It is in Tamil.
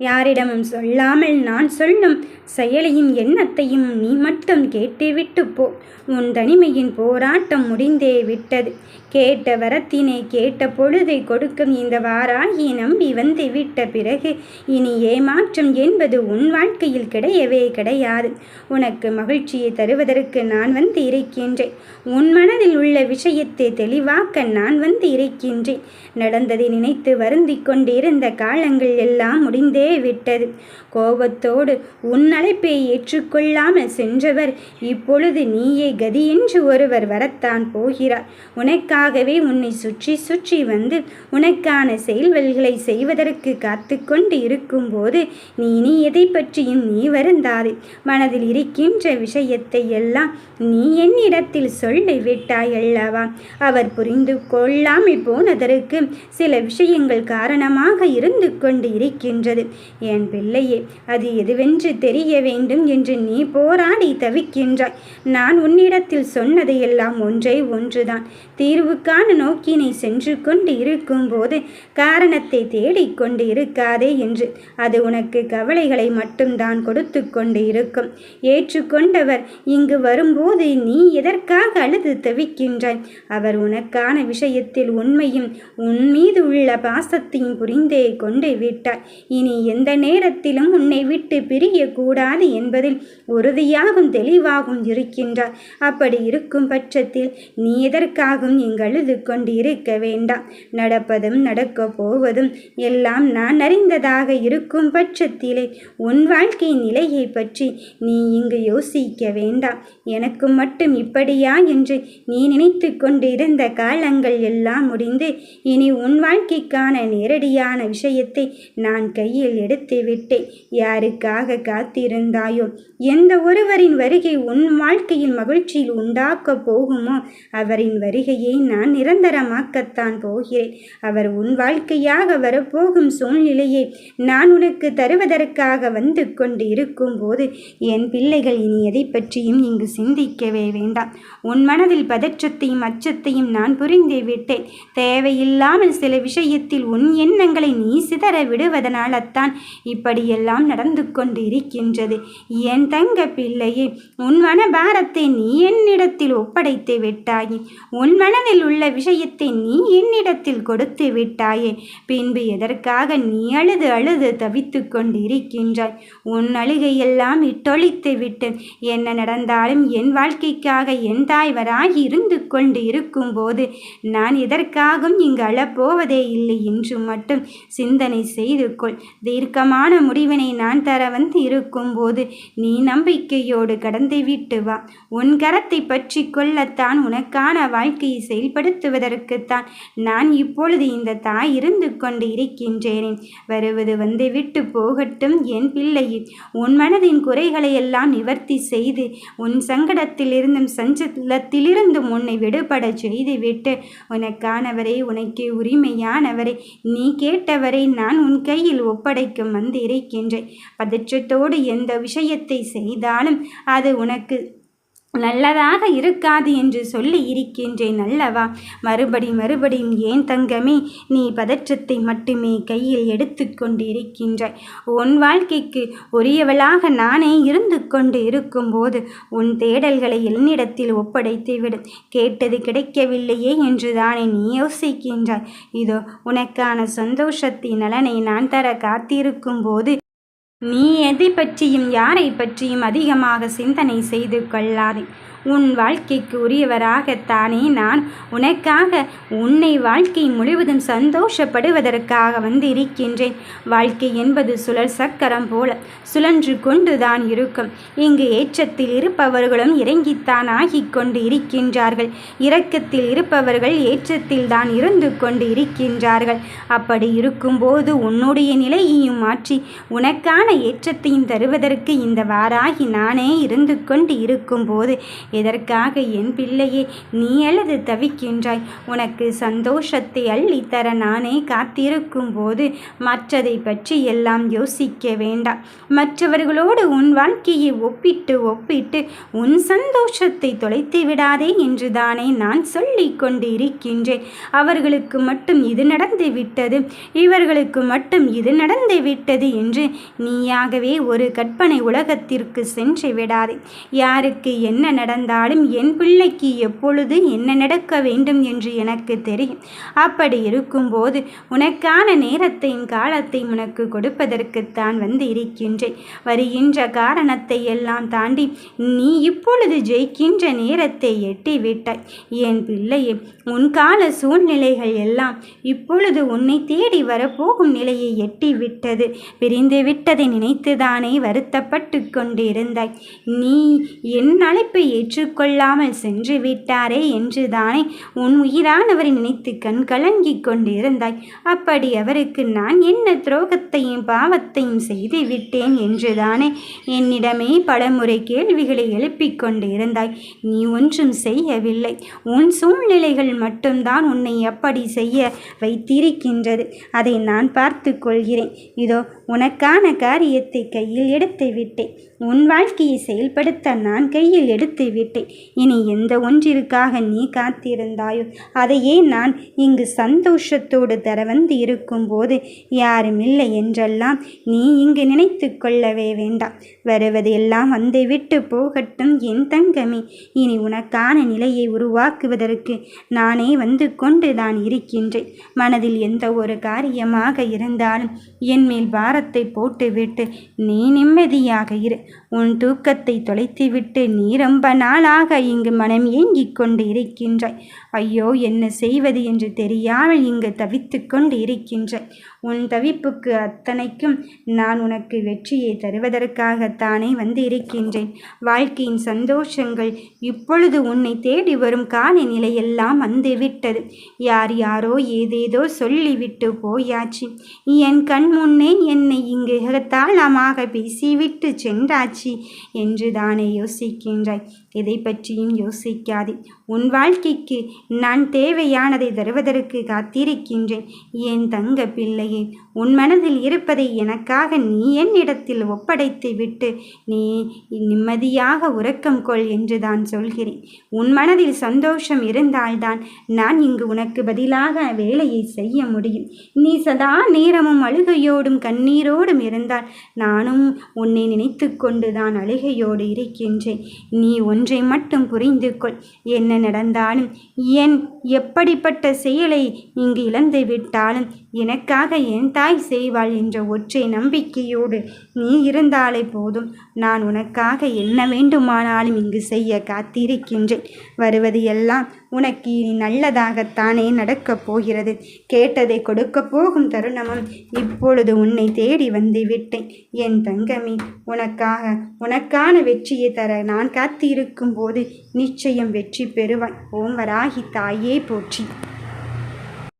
யாரிடமும் சொல்லாமல் நான் சொல்லும் செயலையும் எண்ணத்தையும் நீ மட்டும் கேட்டுவிட்டு போ. உன் தனிமையின் போராட்டம் முடிந்தே விட்டது. கேட்ட வரத்தினை கேட்ட பொழுதை கொடுக்கும் இந்த வாராகி நம்பி வந்து விட்ட பிறகு இனி ஏமாற்றம் என்பது உன் வாழ்க்கையில் கிடையவே கிடையாது. உனக்கு மகிழ்ச்சியை தருவதற்கு நான் வந்து இருக்கின்றேன். உன் மனதில் உள்ள விஷயத்தை தெளிவாக்க நான் வந்து இருக்கின்றேன். நடந்ததை நினைத்து வருந்திக் கொண்டிருந்த காலங்கள் எல்லாம் முடிந்தே விட்டது. கோபத்தோடு உன் அழைப்பை ஏற்றுக்கொள்ளாமல் சென்றவர் இப்பொழுது நீயே கதி என்று ஒருவர் வரத்தான் போகிறார். உனக்காகவே உன்னை சுற்றி சுற்றி வந்து உனக்கான செயல்வல்களை செய்வதற்கு காத்து கொண்டு இருக்கும்போது நீ நீ எதை பற்றியும் நீ வருந்தாது. மனதில் இருக்கின்ற விஷயத்தை எல்லாம் நீ என்னிடத்தில் சொல்லி அல்லவா? அவர் புரிந்து கொள்ளாமல் போனதற்கு சில விஷயங்கள் காரணமாக இருந்து கொண்டு இருக்கின்றது. என் பிள்ளையே அது எதுவென்று தெரிய வேண்டும் என்று நீ போராடி தவிக்கின்றாய். நான் உன்னிடத்தில் சொன்னதையெல்லாம் ஒன்றை ஒன்றுதான். தீர்வுக்கான நோக்கினை சென்று கொண்டு இருக்கும்போது காரணத்தை தேடிக்கொண்டு இருக்காதே என்று. அது உனக்கு கவலைகளை மட்டும்தான் கொடுத்து கொண்டு இருக்கும். ஏற்றுக்கொண்டவர் இங்கு வரும்போது நீ எதற்காக அழுது தவிக்கின்றாய்? அவர் உனக்கான விஷயத்தில் உண்மையும் உன் மீது உள்ள பாசத்தையும் புரிந்தே கொண்டு விட்டாய் இனி எந்த நேரத்திலும் உன்னை விட்டு பிரியக்கூடாது என்பதில் உறுதியாகவும் தெளிவாகவும் இருக்கின்றார். அப்படி இருக்கும் பட்சத்தில் நீ எதற்காகவும் இங்கு அழுது கொண்டு இருக்க வேண்டாம். நடப்பதும் நடக்கப் போவதும் எல்லாம் நான் அறிந்ததாக இருக்கும் பட்சத்திலே உன் வாழ்க்கை நிலையை பற்றி நீ இங்கு யோசிக்க வேண்டாம். எனக்கு மட்டும் இப்படியா என்று நீ நினைத்து கொண்டிருந்த காலங்கள் எல்லாம் முடிந்து இனி உன் வாழ்க்கைக்கான நேரடியான விஷயத்தை நான் கையில் எடுத்து விட்டேன் யாருக்காக காத்திருந்தாயோ? எந்த ஒருவரின் வருகை உன் வாழ்க்கையில் மகிழ்ச்சியில் உண்டாக்கப் போகுமோ? அவரின் வருகையை நான் நிரந்தரமாக்கத்தான் போகிறேன். அவர் உன் வாழ்க்கையாக வரப்போகும் சூழ்நிலையை நான் உனக்கு தருவதற்காக வந்து கொண்டு இருக்கும் போது என் பிள்ளைகள் இனி எதை பற்றியும் இங்கு சிந்திக்கவே வேண்டாம். உன் மனதில் பதற்றத்தையும் அச்சத்தையும் நான் புரிந்து விட்டேன். தேவையில்லாமல் சில விஷயத்தில் உன் எண்ணங்களை நீ சிதற விடுவதனால் விடுவதனால்தான் இப்படியெல்லாம் நடந்து கொண்டு இருக்கின்றது என் தங்க பிள்ளையே உன் மன பாரத்தை நீ என்னிடத்தில் ஒப்படைத்து விட்டாயே. உன் மனதில் உள்ள விஷயத்தை நீ என்னிடத்தில் கொடுத்து விட்டாயே. பின்பு எதற்காக நீ அழுது அழுது தவித்து கொண்டிருக்கின்றாய்? உன் அழுகையெல்லாம் இட்டொழித்து விட்டு என்ன நடந்தாலும் என் வாழ்க்கைக்காக என் தாய்வராகி இருந்து கொண்டு இருக்கும் போது நான் எதற்காகவும் இங்கு அழப்போவதே இல்லை என்று மட்டும் சிந்தனை செய்து கொள். தீர்க்கமான முடிவினை நான் தர வந்து இருக்கும்போது நீ நம்பிக்கையோடு கடந்து விட்டு வா. உன் கரத்தை பற்றி கொள்ளத்தான் உனக்கான வாழ்க்கையை செயல்படுத்துவதற்குத்தான் நான் இப்பொழுது இந்த தாய் இருந்து கொண்டு இருக்கின்றேனே வருவது வந்து விட்டு போகட்டும் என் பிள்ளையே. உன் மனதின் குறைகளை எல்லாம் நிவர்த்தி செய்து உன் சங்கடத்திலிருந்தும் சஞ்சலத்திலிருந்தும் உன்னை விடுபட செய்துவிட்டு உனக்கானவரை உனக்கு உரிமையானவரை நீ கேட்டவரை நான் உன் கையில் ஒப்படை வந்து வந்திருக்கின்றேன். பதற்றத்தோடு எந்த விஷயத்தை செய்தாலும் அது உனக்கு நல்லதாக இருக்காது என்று சொல்லி இருக்கின்றேன் அல்லவா? மறுபடி மறுபடியும் ஏன் தங்கமே நீ பதற்றத்தை மட்டுமே கையில் எடுத்துக்கொண்டு இருக்கின்றாய் உன் வாழ்க்கைக்கு உரியவளாக நானே இருந்து கொண்டு இருக்கும்போது உன் தேடல்களை என்னிடத்தில் ஒப்படைத்து விடும் கேட்டது கிடைக்கவில்லையே என்று தானே நீ யோசிக்கின்றாய்? இதோ உனக்கான சந்தோஷத்தின் நலனை நான் தர காத்திருக்கும் போது நீ எதை பற்றியும் யாரை பற்றியும் அதிகமாக சிந்தனை செய்து கொள்ளாதே. உன் வாழ்க்கைக்கு உரியவராகத்தானே நான். உனக்காக உன்னை வாழ்க்கை முழுவதும் சந்தோஷப்படுவதற்காக வந்து இருக்கின்றேன் வாழ்க்கை என்பது சுழல் சக்கரம் போல சுழன்று கொண்டுதான் இருக்கும். இங்கு ஏற்றத்தில் இருப்பவர்களும் இறங்கித்தான் ஆகிக் கொண்டு இருக்கின்றார்கள். இரக்கத்தில் இருப்பவர்கள் ஏற்றத்தில் தான் இருந்து கொண்டு இருக்கின்றார்கள். அப்படி இருக்கும்போது உன்னுடைய நிலையையும் மாற்றி உனக்கான ஏற்றத்தையும் தருவதற்கு இந்த வாராகி நானே இருந்து கொண்டு இருக்கும்போது எதற்காக என் பிள்ளையே நீ அல்லது தவிக்கின்றாய்? உனக்கு சந்தோஷத்தை அள்ளித்தர நானே காத்திருக்கும் போது மற்றதை பற்றி எல்லாம் யோசிக்க வேண்டாம். மற்றவர்களோடு உன் வாழ்க்கையை ஒப்பிட்டு ஒப்பிட்டு உன் சந்தோஷத்தை தொலைத்து விடாதே என்று தானே நான் சொல்லிக் கொண்டு இருக்கின்றேன் அவர்களுக்கு மட்டும் இது நடந்து விட்டது இவர்களுக்கு மட்டும் இது நடந்து விட்டது என்று நீயாகவே ஒரு கற்பனை உலகத்திற்கு சென்று விடாதே. யாருக்கு என்ன நடந்த வந்தாலும் என் பிள்ளைக்கு எப்பொழுது என்ன நடக்க வேண்டும் என்று எனக்கு தெரியும். அப்படி இருக்கும்போது உனக்கான நேரத்தையும் காலத்தையும் உனக்கு கொடுப்பதற்குத்தான் வந்து இருக்கின்றேன். வருகின்ற காரணத்தை எல்லாம் தாண்டி நீ இப்பொழுது ஜெயிக்கின்ற நேரத்தை எட்டி விட்டாய் என் பிள்ளையே உன் கால சூழ்நிலைகள் எல்லாம் இப்பொழுது உன்னை தேடி வரப்போகும் நிலையை எட்டி விட்டது பிரிந்து விட்டதை நினைத்துதானே வருத்தப்பட்டு கொண்டிருந்தாய். நீ என் அழைப்பை ஏற்றுக்கொள்ளாமல் சென்று விட்டாரே என்றுதானே உன் உயிரானவரை நினைத்து கண் கலங்கிக் கொண்டிருந்தாய். அப்படி அவருக்கு நான் என்ன துரோகத்தையும் பாவத்தையும் செய்து விட்டேன் என்றுதானே என்னிடமே பலமுறை கேள்விகளை எழுப்பிக் கொண்டிருந்தாய். நீ ஒன்றும் செய்யவில்லை. உன் சூழ்நிலைகள் மட்டும்தான் உன்னை அப்படி செய்ய வைத்திருக்கின்றது. அதை நான் பார்த்து கொள்கிறேன். இதோ உனக்கான காரியத்தை கையில் எடுத்து விட்டேன் உன் வாழ்க்கையை செயல்படுத்த நான் கையில் எடுத்து விட்டேன் இனி எந்த ஒன்றிற்காக நீ காத்திருந்தாயோ அதையே நான் இங்கு சந்தோஷத்தோடு தர வந்து இருக்கும்போது யாருமில்லை என்றெல்லாம் நீ இங்கு நினைத்து கொள்ளவே வேண்டாம். வருவது எல்லாம் வந்து விட்டு போகட்டும் என் தங்கமே. இனி உனக்கான நிலையை உருவாக்குவதற்கு நானே வந்து கொண்டு தான் இருக்கின்றேன். மனதில் எந்த ஒரு காரியமாக இருந்தாலும் என் மேல் பாரத்தை போட்டுவிட்டு நீ நிம்மதியாக இரு. உன் தூக்கத்தை தொலைத்துவிட்டு நீ ரொம்ப நாளாக இங்கு மனம் ஏங்கிக் கொண்டு இருக்கின்றாய். ஐயோ என்ன செய்வது என்று தெரியாமல் இங்கு தவித்து கொண்டு இருக்கின்றாய். உன் தவிப்புக்கு அத்தனைக்கும் நான் உனக்கு வெற்றியை தருவதற்காகத்தானே வந்து இருக்கின்றேன். வாழ்க்கையின் சந்தோஷங்கள் இப்பொழுது உன்னை தேடி வரும் கால நிலையெல்லாம் வந்துவிட்டது யார் யாரோ ஏதேதோ சொல்லிவிட்டு போயாச்சு. என் கண் முன்னே என்னை இங்கு தாளமாக பேசிவிட்டு சென்றாச்சு என்று தானே யோசிக்கின்றாய். எதை பற்றியும் யோசிக்காதே. உன் வாழ்க்கைக்கு நான் தேவையானதை தருவதற்கு காத்திருக்கின்றேன். என் தங்க பிள்ளையே உன் மனதில் இருப்பதை எனக்காக நீ என்னிடத்தில் ஒப்படைத்து விட்டு நீ நிம்மதியாக உறக்கம் கொள் என்று தான் சொல்கிறேன். உன் மனதில் சந்தோஷம் இருந்தால்தான் நான் இங்கு உனக்கு பதிலாக வேலையை செய்ய முடியும். நீ சதா நேரமும் அழுகையோடும் கண்ணீரோடும் இருந்தால் நானும் உன்னை நினைத்து கொண்டு தான் அழுகையோடு இருக்கின்றேன். நீ ஒன்றை மட்டும் புரிந்து கொள். என்ன நடந்தாலும் என் எப்படிப்பட்ட செயலை இங்கு இழந்து விட்டாலும் எனக்காக என் தாய் செய்வாள் என்ற ஒற்றை நம்பிக்கையோடு நீ இருந்தாலே போதும் நான் உனக்காக என்ன வேண்டுமானாலும் இங்கு செய்ய காத்திருக்கின்றேன். வருவது எல்லாம் உனக்கு இனி நல்லதாகத்தானே நடக்கப் போகிறது? கேட்டதை கொடுக்கப் போகும் தருணமும் இப்பொழுது உன்னை தேடி வந்து விட்டேன். என் தங்கமி உனக்காக உனக்கான வெற்றியை தர நான் காத்திருக்கும் போது நிச்சயம் வெற்றி பெறுவாய். ஓம் வராகி தாயே போற்றி.